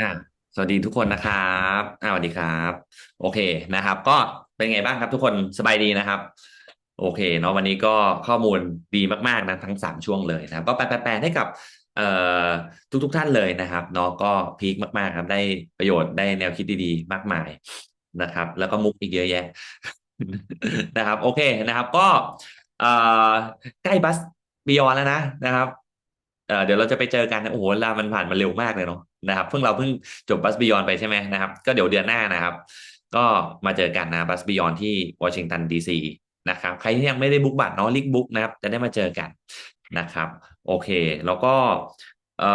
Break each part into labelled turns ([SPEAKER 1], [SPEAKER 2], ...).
[SPEAKER 1] อ่าสวัสดีทุกคนนะครับอ่าสวัสดีครับ โอเคนะครับ ก็เป็นไงบ้างครับ ทุกคนสบายดีนะครับ โอเคเนาะวันนี้ก็ข้อมูลดีมากๆนะทั้งสามช่วงเลยนะครับ ก็แปลๆให้กับเอ่อทุกทุกท่านเลยนะครับเนาะก็พีคมากๆครับได้ประโยชน์ได้แนวคิดดีๆ มากมายนะครับ แล้วก็มุกอีกเยอะแยะนะครับ โอเคนะครับ ก็เอ่อใกล้บัสบียอนแล้วนะนะครับเอ่อเดี๋ยวเราจะไปเจอกันนะโอ้โหเวลามันผ่านมาเร็วมากเลยเนาะ นะครับเพิ่งเราเพิ่งจบบัสบิยอนไปใช่ไหมนะครับ ก็เดี๋ยวเดือนหน้านะครับ ก็มาเจอกันนะบัสบิยอนที่วอชิงตันดีซีนะครับใครที่ยังไม่ได้บุ๊กบัตรเนาะลิกบุ๊กนะครับ จะได้มาเจอกันนะครับ โอเค แล้วก็เอ่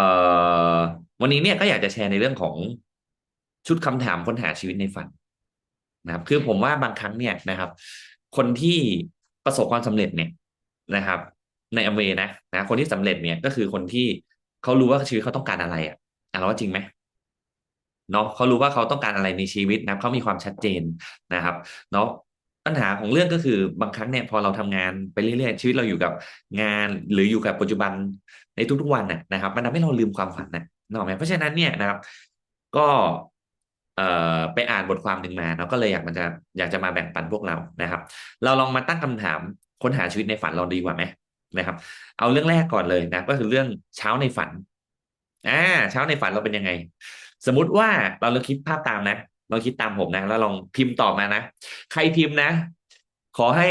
[SPEAKER 1] อวันนี้เนี่ยก็อยากจะแชร์ในเรื่องของชุดคำถามค้นหาชีวิตในฝันนะครับ คือผมว่าบางครั้งเนี่ยนะครับ คนที่ประสบความสำเร็จเนี่ยนะครับ ในอเมนะนะคนที่สำเร็จเนี่ยก็คือคนที่เขารู้ว่าชีวิตเขาต้องการอะไรอะ อะเราว่าจริงไหมเนาะเขารู้ว่าเขาต้องการอะไรในชีวิตนะเขามีความชัดเจนนะครับเนาะปัญหาของเรื่องก็คือบางครั้งเนี่ยพอเราทำงานไปเรื่อยๆชีวิตเราอยู่กับงาน หรืออยู่กับปัจจุบันในทุกๆวันน่ะนะครับมันทำให้เราลืมความฝันน่ะเนอะไหมเพราะฉะนั้นเนี่ยนะครับ ก็เอ่อไปอ่านบทความหนึ่งมาเนาะก็เลยอยากมันจะอยากจะมาแบ่งปันพวกเรานะครับ เราลองมาตั้งคำถามค้นหาชีวิตในฝันเราดีกว่าไหมนะครับ เอาเรื่องแรกก่อนเลยนะ ก็คือเรื่องเช้าในฝัน อ่าเช้าในฝันเราเป็นยังไง สมมติว่าเราลองคิดภาพตามนะลองคิดตามผมนะแล้วลองพิมพ์ตอบมานะ ใครพิมพ์นะ ขอให้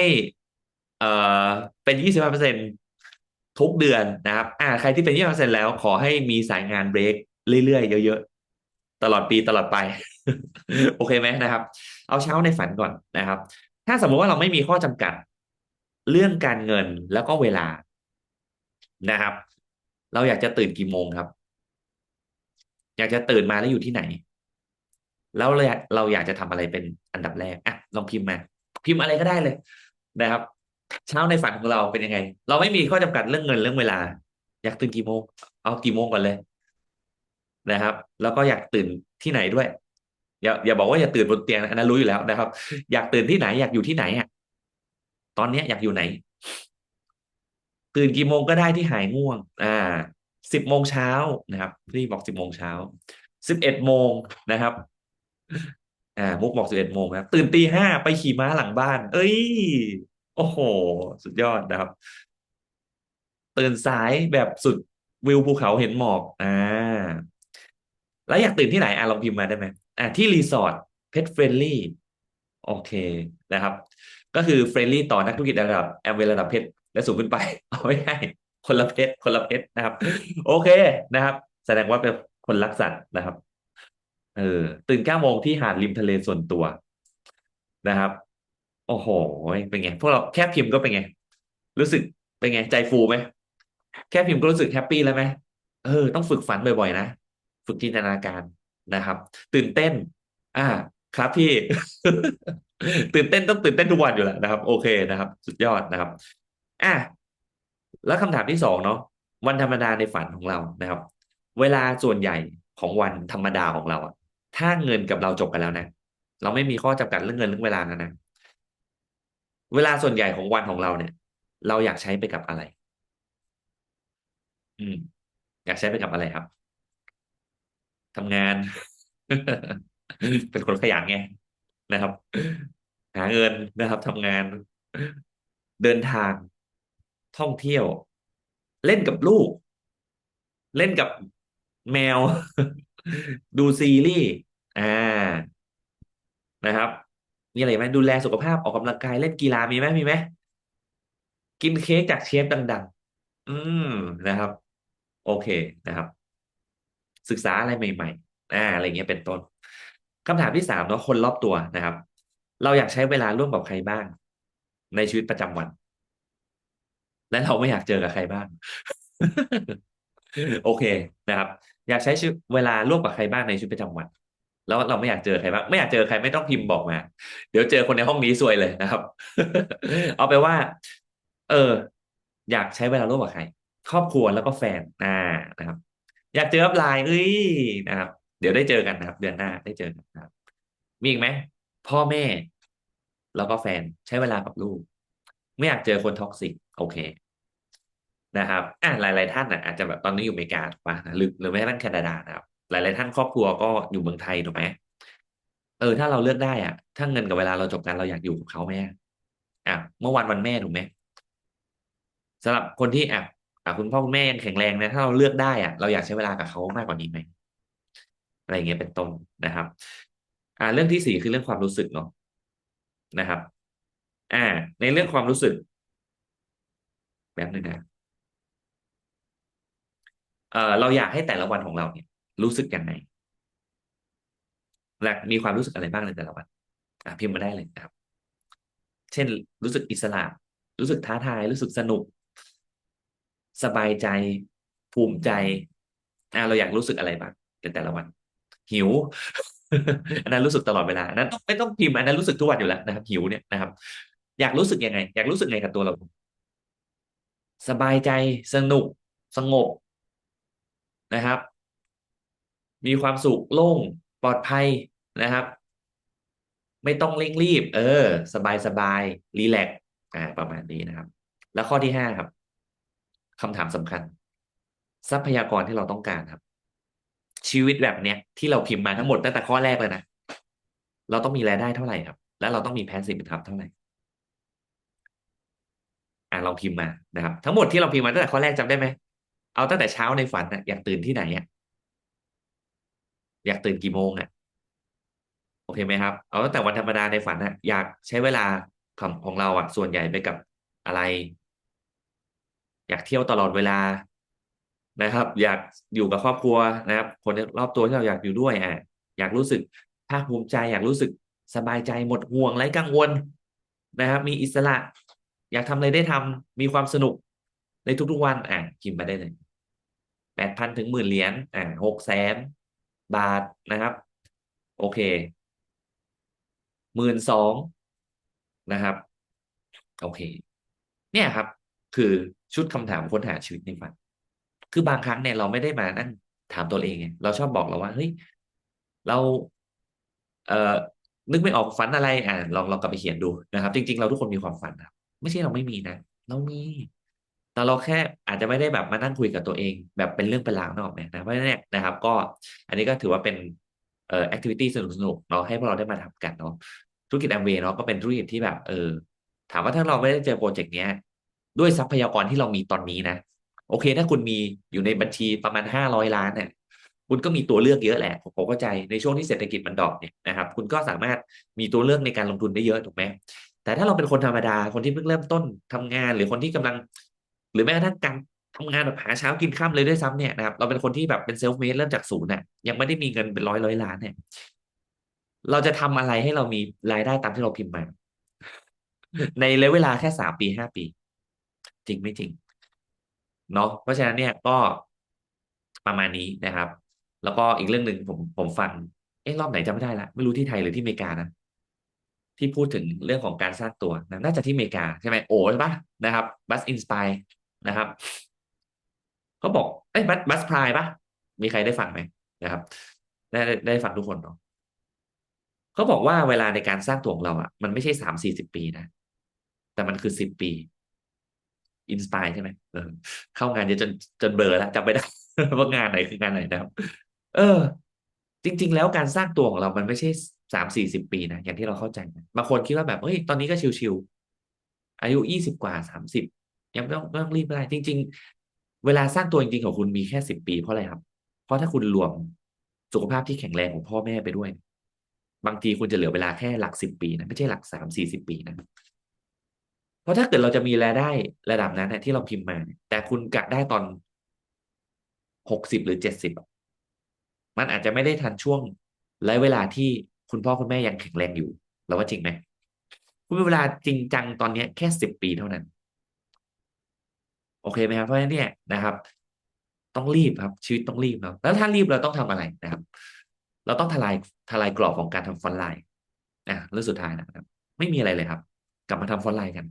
[SPEAKER 1] เอ่อเป็นยี่สิบห้าเปอร์เซ็นทุกเดือนนะครับ อ่า ใครที่เป็นยี่สิบเปอร์เซ็นต์แล้ว ขอให้มีสายงานเบรกเรื่อยๆเยอะๆตลอดปีตลอดไป โอเคไหมนะครับ เอาเช้าในฝันก่อนนะครับ ถ้าสมมติว่าเราไม่มีข้อจำกัด เรื่องการเงินแล้วก็เวลานะครับ เราอยากจะตื่นกี่โมงครับ อยากจะตื่นมาแล้วอยู่ที่ไหน แล้วเราเราอยากจะทำอะไรเป็นอันดับแรกอะลองพิมพ์มา พิมพ์อะไรก็ได้เลยนะครับ เช้าในฝันของเราเป็นยังไง เราไม่มีข้อจำกัดเรื่องเงินเรื่องเวลา อยากตื่นกี่โมงเอากี่โมงก่อนเลยนะครับ แล้วก็อยากตื่นที่ไหนด้วย อย่าอย่าบอกว่าอย่าตื่นบนเตียงอันนั้นรู้อยู่แล้วนะครับ อยากตื่นที่ไหน อยากอยู่ที่ไหนอะตอนเนี้ยอยากอยู่ไหน ตื่นกี่โมงก็ได้ที่หายง่วง อ่า สิบโมงเช้านะครับพี่บอกสิบโมงเช้าสิบเอ็ดโมงนะครับอ่ามุกบอกสิบเอ็ดโมงนะครับตื่นตีห้าไปขี่ม้าหลังบ้าน เอ้ย โอ้โห สุดยอดนะครับ ตื่นสายแบบสุดวิวภูเขาเห็นหมอกอ่าแล้วอยากตื่นที่ไหนอะลองพิมพ์มาได้ไหมอ่าที่รีสอร์ทเพ t เฟรนลี่โอเคนะครับ ก็คือเฟรนลี่ต่อนักธุรกิจระดับแอมเวระดับเพชรและสูงขึ้นไป เอาไม่ให้ คนละเพชรคนละเพชรนะครับ โอเคนะครับ แสดงว่าเป็นคนรักสัตว์นะครับ เออ ตื่นเก้าโมงที่หาดริมทะเลส่วนตัวนะครับ โอ้โห เป็นไง พวกเราแค่พิมพ์ก็เป็นไง รู้สึกเป็นไง ใจฟูไหมแค่พิมพ์ก็รู้สึกแฮปปี้แล้วไหมเออ ต้องฝึกฝันบ่อยๆนะ ฝึกจินตนาการนะครับ ตื่นเต้น อ่า ครับพี่ ตื่นเต้นต้องตื่นเต้นทุกวันอยู่แล้วนะครับ โอเคนะครับ สุดยอดนะครับ อะ แล้วคำถามที่สองเนาะวันธรรมดาในฝันของเรานะครับ เวลาส่วนใหญ่ของวันธรรมดาของเราอะถ้าเงินกับเราจบกันแล้วนะ เราไม่มีข้อจำกัดเรื่องเงินเรื่องเวลานะนะ เวลาส่วนใหญ่ของวันของเราเนี่ย เราอยากใช้ไปกับอะไร อืม อยากใช้ไปกับอะไรครับทำงาน เป็นคนขยันไงนะครับ หาเงินนะครับทำงาน เดินทาง ท่องเที่ยว เล่นกับลูก เล่นกับแมว ดูซีรีส์อ่านะครับ มีอะไรไหมดูแลสุขภาพออกกำลังกายเล่นกีฬามีไหมมีไหมกินเค้กจากเชฟดัง ๆ อืมนะครับ โอเคนะครับ ศึกษาอะไรใหม่ๆอ่าอะไรเงี้ยเป็นต้นคำถามที่สามเนาะคนรอบตัวนะครับ เราอยากใช้เวลาร่วมกับใครบ้าง ในชีวิตประจำวัน และเราไม่อยากเจอกับใครบ้าง โอเคนะครับ อยากใช้ชีวิตเวลาร่วมกับใครบ้างในชีวิตประจำวัน แล้วเราไม่อยากเจอใครบ้างไม่อยากเจอใครไม่ต้องพิมพ์บอกมา เดี๋ยวเจอคนในห้องนี้ซวยเลยนะครับ เอาไปว่า เออ อยากใช้เวลาร่วมกับใคร ครอบครัวแล้วก็แฟนอ่านะครับ อยากเจออัพไลน์เอ้ยนะครับ เดี๋ยวได้เจอกันนะครับ เดือนหน้าได้เจอกันนะครับมีอีกไหมพ่อแม่ แล้วก็แฟนใช้เวลากับลูก ไม่อยากเจอคนท็อกซิก โอเคนะครับอ่าหลาย ๆ ท่านนะอาจจะแบบตอนนี้อยู่อเมริกาถูกปะหรือหรือแม้กระทั่งแคนาดานะครับ หลาย ๆ ท่านครอบครัวก็อยู่เมืองไทยถูกไหมเออถ้าเราเลือกได้อะ ถ้าเงินกับเวลาเราจบกันเราอยากอยู่กับเขาไหมอะอะเมื่อวันวันแม่ถูกไหมสำหรับคนที่อะอะคุณพ่อคุณแม่ยังแข็งแรงนะถ้าเราเลือกได้อะเราอยากใช้เวลากับเขามากกว่านี้ไหมอะไรอย่างเงี้ยเป็นต้นนะครับ อ่า เรื่องที่สี่คือเรื่องความรู้สึกเนาะนะครับ อ่า ในเรื่องความรู้สึก แบบนึงนะเออเราอยากให้แต่ละวันของเราเนี่ย รู้สึกยังไงและมีความรู้สึกอะไรบ้างในแต่ละวันอะพิมพ์มาได้เลยนะครับ เช่น รู้สึกอิสระ รู้สึกท้าทาย รู้สึกสนุก สบายใจ ภูมิใจอ่าเราอยากรู้สึกอะไรบ้างในแต่ละวัน หิว อันนั้นรู้สึกตลอดเวลาอันนั้นไม่ต้องพิมพ์อันนั้นรู้สึกทุกวันอยู่แล้วนะครับ หิวเนี่ยนะครับ อยากรู้สึกยังไง อยากรู้สึกไงกับตัวเรา สบายใจสนุกสงบนะครับ มีความสุขโล่งปลอดภัยนะครับ ไม่ต้องเร่งรีบ เออ สบายสบายรีแลกซ์อ่าประมาณนี้นะครับ แล้วข้อที่ห้าครับคำถามสำคัญ ทรัพยากรที่เราต้องการครับ ชีวิตแบบเนี้ยที่เราพิมพ์มาทั้งหมดตั้งแต่ข้อแรกเลยนะเราต้องมีรายได้เท่าไหร่ครับ แล้วเราต้องมีแพสซีฟอินคัมเท่าไหร่ อ่าลองพิมพ์มานะครับ ทั้งหมดที่เราพิมพ์มาตั้งแต่ข้อแรกจำได้ไหมเอาตั้งแต่เช้าในฝันนะอยากตื่นที่ไหนอะอยากตื่นกี่โมงอะโอเคไหมครับ เอาตั้งแต่วันธรรมดาในฝันอะอยากใช้เวลาของของเราอะส่วนใหญ่ไปกับอะไร อยากเที่ยวตลอดเวลานะครับ อยากอยู่กับครอบครัวนะครับ คนรอบตัวที่เราอยากอยู่ด้วยอะอยากรู้สึกภาคภูมิใจ อยากรู้สึกสบายใจหมดห่วงไร้กังวลนะครับ มีอิสระ อยากทำอะไรได้ทำมีความสนุกในทุกๆวันอะพิมพ์มาได้เลยแปดพันถึงหมื่นเหรียญอ่าหกแสนบาทนะครับ โอเคหมื่นสองนะครับ โอเค เนี่ยครับ คือชุดคำถามค้นหาชีวิตในฝันคือบางครั้งเนี่ยเราไม่ได้มานั่งถามตัวเองไงเราชอบบอกเราว่าเฮ้ยเรา เอ่อนึกไม่ออกฝันอะไรอ่าลองลองกลับไปเขียนดูนะครับ จริง ๆ เราทุกคนมีความฝันนะ ไม่ใช่เราไม่มีนะเรามี แต่เราแค่อาจจะไม่ได้แบบมานั่งคุยกับตัวเอง แบบเป็นเรื่องเป็นราวนึกออกไหมนะเพราะฉะนั้นนะครับ ก็ อันนี้ก็ถือว่าเป็นเอ่อแอคทิวิตี้สนุกๆเนาะให้พวกเราได้มาทำกันเนาะธุรกิจแอมเวย์เนาะก็เป็นธุรกิจที่แบบเออ ถามว่าถ้าเราไม่ได้เจอโปรเจกต์เนี้ย ด้วยทรัพยากรที่เรามีตอนนี้นะโอเค ถ้าคุณมีอยู่ในบัญชีประมาณห้าร้อยล้านเนี่ยคุณก็มีตัวเลือกเยอะแหละผมเข้าใจในช่วงที่เศรษฐกิจมันดรอปเนี่ยนะครับ คุณก็สามารถมีตัวเลือกในการลงทุนได้เยอะถูกไหม แต่ถ้าเราเป็นคนธรรมดาคนที่เพิ่งเริ่มต้นทำงาน หรือคนที่กำลัง หรือแม้กระทั่งการทำงานแบบหาเช้ากินข้ามเลยด้วยซ้ำเนี่ยนะครับเราเป็นคนที่แบบเป็นเซลฟ์เมดเริ่มจากศูนย์เนี่ยยังไม่ได้มีเงินเป็นร้อยร้อยล้านเนี่ยเราจะทำอะไรให้เรามีรายได้ตามที่เราพิมพ์มา ในระยะเวลาแค่สามปีห้าปี จริงไม่จริงเนาะเพราะฉะนั้นเนี่ยก็ประมาณนี้นะครับ แล้วก็อีกเรื่องหนึ่งผมผมฟังเอ๊ะรอบไหนจำไม่ได้ละไม่รู้ที่ไทยหรือที่อเมริกานะ ที่พูดถึงเรื่องของการสร้างตัวนะน่าจะที่อเมริกาใช่ไหมโอ้ใช่ปะนะครับบัสอินสปายนะครับเขาบอกเอ้ยบัสบัสพายปะมีใครได้ฟังไหมนะครับได้ได้ฟังทุกคนเนาะเขาบอกว่าเวลาในการสร้างตัวของเราอะ มันไม่ใช่สามสี่สิบปีนะ แต่มันคือสิบปีอินสปายใช่ไหมเออเข้างานเยอะจนจนเบลอแล้วจำไม่ได้ว่างานไหนคืองานไหนนะครับ เออ จริง ๆ แล้วการสร้างตัวของเรามันไม่ใช่ สามสี่สิบปีนะอย่างที่เราเข้าใจนะบางคนคิดว่าแบบเฮ้ยตอนนี้ก็ชิวๆอายุยี่สิบกว่าสามสิบยังไม่ต้องไม่ต้องรีบอะไรจริง ๆ เวลาสร้างตัวจริงๆของคุณมีแค่สิบปีเพราะอะไรครับ เพราะถ้าคุณรวมสุขภาพที่แข็งแรงของพ่อแม่ไปด้วย บางทีคุณจะเหลือเวลาแค่หลักสิบปีนะไม่ใช่หลักสามสี่สิบปีนะเพราะถ้าเกิดเราจะมีรายได้ระดับนั้นเนี่ยที่เราพิมพ์มา แต่คุณกะได้ตอนหกสิบหรือเจ็ดสิบมันอาจจะไม่ได้ทันช่วงและเวลาที่ คุณพ่อคุณแม่ยังแข็งแรงอยู่ เราว่าจริงไหมคุณมีเวลาจริงจังตอนนี้แค่สิบปีเท่านั้น โอเคไหมครับเพราะฉะนั้นเนี่ยนะครับ ต้องรีบครับ ชีวิตต้องรีบเนาะแล้วถ้ารีบเราต้องทำอะไรนะครับ เราต้องทลายทลายกรอบของการทำฟอนไลน์อะเรื่องสุดท้ายนะครับ ไม่มีอะไรเลยครับ กลับมาทำฟอนไลน์กัน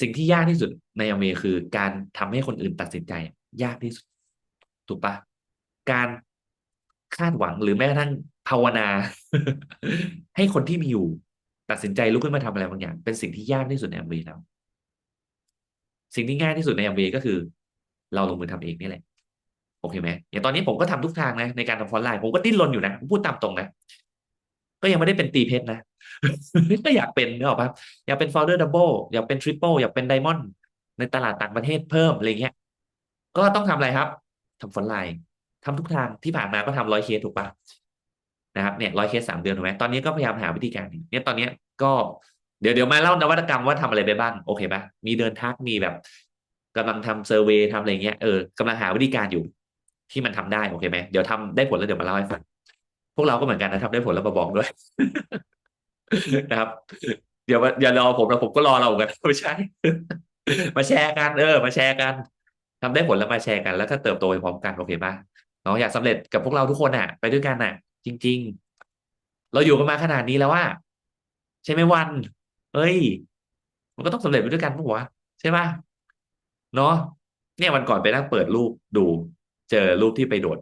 [SPEAKER 1] สิ่งที่ยากที่สุดในอเมริคือ การทำให้คนอื่นตัดสินใจ ยากที่สุด ถูกปะการคาดหวังหรือแม้กระทั่ง ภาวนา ให้คนที่มีอยู่ ตัดสินใจลุกขึ้นมาทำอะไรบางอย่าง เป็นสิ่งที่ยากที่สุดในแอมเมริกาสิ่งที่ง่ายที่สุดในแอมริกาก็คือ เราลงมือทำเองนี่แหละโอเคไหมอย่างตอนนี้ผมก็ทำทุกทางนะในการทำฟอนไลน์ผมก็ดิ้นรนอยู่นะผมพูดตามตรงนะก็ยังไม่ได้เป็นตีเพชรนะก็อยากเป็นเนกอะปะอยากเป็น founder double อยากเป็น triple อยากเป็น diamond ในตลาดต่างประเทศเพิ่มอะไรเงี้ย ก็ต้องทำอะไรครับทำฟอนไลน์ทำทุกทางที่ผ่านมาก็ทำร้อยเคสถูกปะ นะครับเนี่ยร้อยเคสสามเดือนถูกไหมตอนนี้ก็พยายามหาวิธีการเนี่ยตอนนี้ก็เดี๋ยวเดี๋ยวมาเล่านวัตกรรมว่าทำอะไรไปบ้างโอเคปะมีเดินทักมีแบบกำลังทำเซอร์เวยทำอะไรเงี้ยเออกำลังหาวิธีการอยู่ ที่มันทำได้โอเคไหมเดี๋ยวทำได้ผลแล้วเดี๋ยวมาเล่าให้ฟังพวกเราก็เหมือนกันนะทำได้ผลแล้วมาบอกด้วยนะครับ เดี๋ยวอย่ารอผมนะผมก็รอเราเหมือนกันไม่ใช่ มาแชร์กันเออ มาแชร์กันทำได้ผลแล้วมาแชร์กันแล้วก็เติบโตไปพร้อมกันโอเคป่ะเนาะอยากสำเร็จกับพวกเราทุกคนอะ ไปด้วยกันอะ จริง ๆ เราอยู่กันมาขนาดนี้แล้วว่า ใช่ไหมวัน เอ้ย มันก็ต้องสำเร็จไปด้วยกันปะวะใช่ป่ะเนาะเนี่ยวันก่อนไปนั่งเปิดรูปดู เจอรูปที่ไปโดด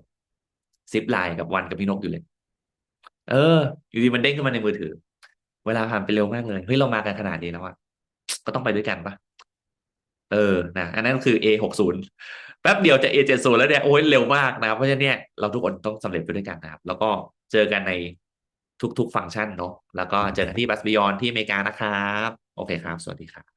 [SPEAKER 1] ซิปไลน์กับวันกับพี่นกอยู่เลย เออ อยู่ดีมันเด้งขึ้นมาในมือถือ เวลาผ่านไปเร็วมากเลยเฮ้ยเรามากันขนาดนี้แล้วอะก็ต้องไปด้วยกันปะเออนะอันนั้นคือ A หกศูนย์ แป๊บเดียวจะเอเจ็ดศูนแล้วเนี่ยโอ้ยเร็วมากนะครับเพราะฉะนั้นเนี่ยเราทุกคนต้องสำเร็จไปด้วยกันนะครับ แล้วก็เจอกันในทุกๆฟังก์ชันเนาะแล้วก็เจอกันที่บัสบิยอนที่อเมริกานะครับ โอเคครับ สวัสดีครับ